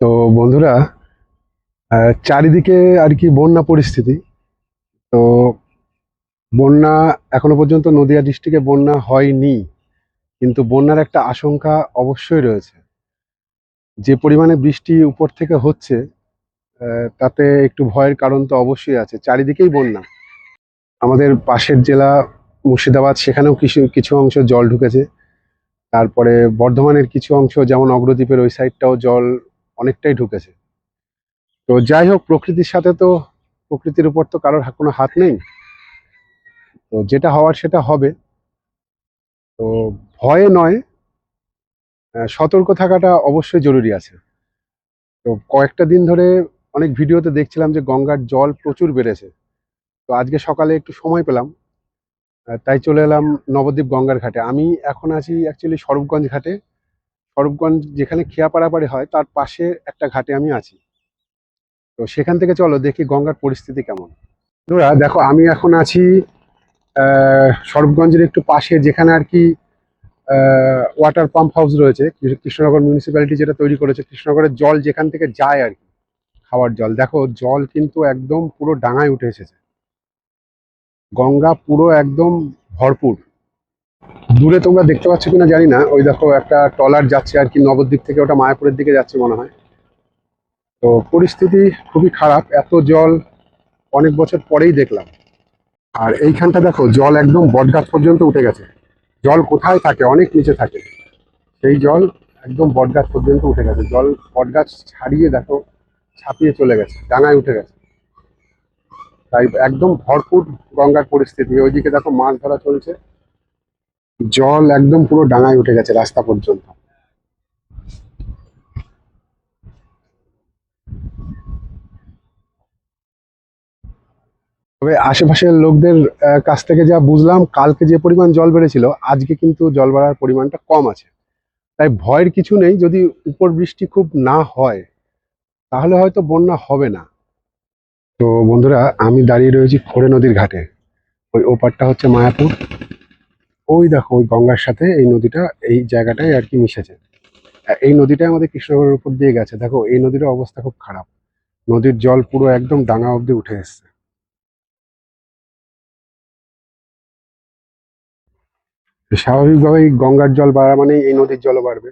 তো বন্ধুরা চারিদিকে আর কি বন্যা পরিস্থিতি। তো বন্যা এখনও পর্যন্ত নদিয়া ডিস্ট্রিক্টে বন্যা হয়নি, কিন্তু বন্যার একটা আশঙ্কা অবশ্যই রয়েছে। যে পরিমাণে বৃষ্টি উপর থেকে হচ্ছে তাতে একটু ভয়ের কারণ তো অবশ্যই আছে। চারিদিকেই বন্যা। আমাদের পাশের জেলা মুর্শিদাবাদ, সেখানেও কিছু কিছু অংশ জল ঢুকেছে। তারপরে বর্ধমানের কিছু অংশ, যেমন অগ্রদ্বীপের ওই সাইডটাও জল অনেকটাই ঢুকেছে। তো যাই হোক, প্রকৃতির সাথে তো, প্রকৃতির উপর তো কারোর কোনো হাত নেই। তো যেটা হওয়ার সেটা হবে। তো ভয়ে নয় সতর্ক থাকাটা অবশ্যই জরুরি আছে। তো কয়েকটা দিন ধরে অনেক ভিডিওতে দেখছিলাম যে গঙ্গার জল প্রচুর বেড়েছে। তো আজকে সকালে একটু সময় পেলাম। তাই চলে এলাম নবদ্বীপ গঙ্গার ঘাটে। আমি এখন আছি অ্যাকচুয়ালি স্বরূপগঞ্জ ঘাটে। স্বরূপগঞ্জ যেখানে খেয়া পাড়াপাড়ি হয় তার পাশে একটা ঘাটে আমি আছি। তো সেখান থেকে চলো দেখি গঙ্গার পরিস্থিতি কেমন। বন্ধুরা দেখো আমি এখন আছি আহ, স্বরূপগঞ্জের একটু পাশে যেখানে আর কি ওয়াটার পাম্প হাউস রয়েছে। কৃষ্ণনগর মিউনিসিপ্যালিটি যেটা তৈরি করেছে কৃষ্ণনগরের জল যেখান থেকে যায় আর কি খাওয়ার জল। দেখো জল কিন্তু একদম পুরো ডাঙায় উঠে এসেছে। গঙ্গা পুরো একদম ভরপুর। দূরে তোমরা দেখতে পাচ্ছ কিনা জানি না। ওই দেখো একটা ট্রলার যাচ্ছে আর কি নবদ্বীপ থেকে, ওটা মায়াপুরের দিকে যাচ্ছে মনে হয়। তো পরিস্থিতি খুবই খারাপ। এত জল অনেক বছর পরেই দেখলাম। আর এইখানটা দেখো, জল একদম বটগাছ পর্যন্ত উঠে গেছে। জল কোথায় থাকে? অনেক নিচে থাকে। সেই জল একদম বটগাছ পর্যন্ত উঠে গেছে। জল বটগাছ ছাড়িয়ে দেখো, ছাপিয়ে চলে গেছে, ডাঙায় উঠে গেছে। তাই একদম ভরপুর গঙ্গার পরিস্থিতি। ওইদিকে দেখো মাছ ধরা চলছে। জল একদম পুরো ডাঙায় উঠে গেছে রাস্তা পর্যন্ত। তবে আশেপাশের লোকদের কাছ থেকে যা বুঝলাম, কালকে যে পরিমাণ জল বেড়েছিল, আজকে কিন্তু জল বাড়ার পরিমাণটা কম আছে। তাই ভয়ের কিছু নেই, যদি উপর বৃষ্টি খুব না হয়, তাহলে হয়তো বন্যা হবে না। তো বন্ধুরা, আমি দাঁড়িয়ে রয়েছি খোরে নদীর ঘাটে। ওই ওপারটা হচ্ছে মায়াপুর। ওই দেখো, ওই গঙ্গার সাথে এই নদীটা, এই জায়গাটায় আর কি মিশেছে। এই নদীটা আমাদের কৃষ্ণনগরের উপর দিয়ে গেছে। দেখো, এই নদীর অবস্থা খুব খারাপ। নদীর জল পুরো একদম ডাঙা অব্দি উঠে এসছে। স্বাভাবিকভাবেই গঙ্গার জল বাড়া মানেই এই নদীর জলও বাড়বে।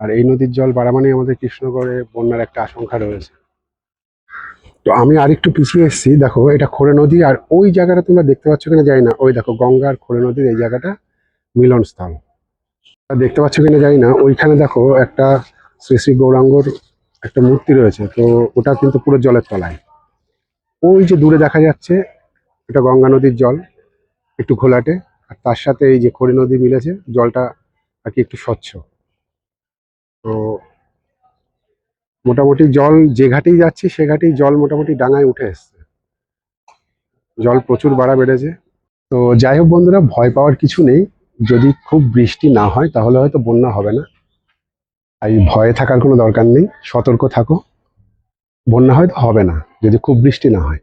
আর এই নদীর জল বাড়া মানেই আমাদের কৃষ্ণগড়ে বন্যার একটা আশঙ্কা রয়েছে। তো আমি আরেকটু পিছিয়ে এসেছি, দেখো এটা খোরে নদী আর ওই জায়গাটা তোমরা দেখতে পাচ্ছ কিনা জানি না। ওই দেখো গঙ্গার খোরে নদীর এই জায়গাটা মিলনস্থল। আর দেখতে পাচ্ছ কিনা জানি না, ওইখানে দেখো একটা শ্রী শ্রী গৌরাঙ্গর একটা মূর্তি রয়েছে, তো ওটা কিন্তু পুরো জলের তলায়। ওই যে দূরে দেখা যাচ্ছে, এটা গঙ্গা নদীর জল, একটু ঘোলাটে, আর তার সাথে এই যে খড়ি নদী মিলেছে, জলটা আর কি একটু স্বচ্ছ। তো মোটামুটি জল যে ঘাটেই যাচ্ছি, সে ঘাটেই জল মোটামুটি ডাঙায় উঠে এসছে। জল প্রচুর বাড়া বেড়েছে। তো যাই হোক বন্ধুরা, ভয় পাওয়ার কিছু নেই। যদি খুব বৃষ্টি না হয়, তাহলে হয়তো বন্যা হবে না। তাই ভয়ে থাকার কোনো দরকার নেই। সতর্ক থাকো। বন্যা হয়তো হবে না, যদি খুব বৃষ্টি না হয়।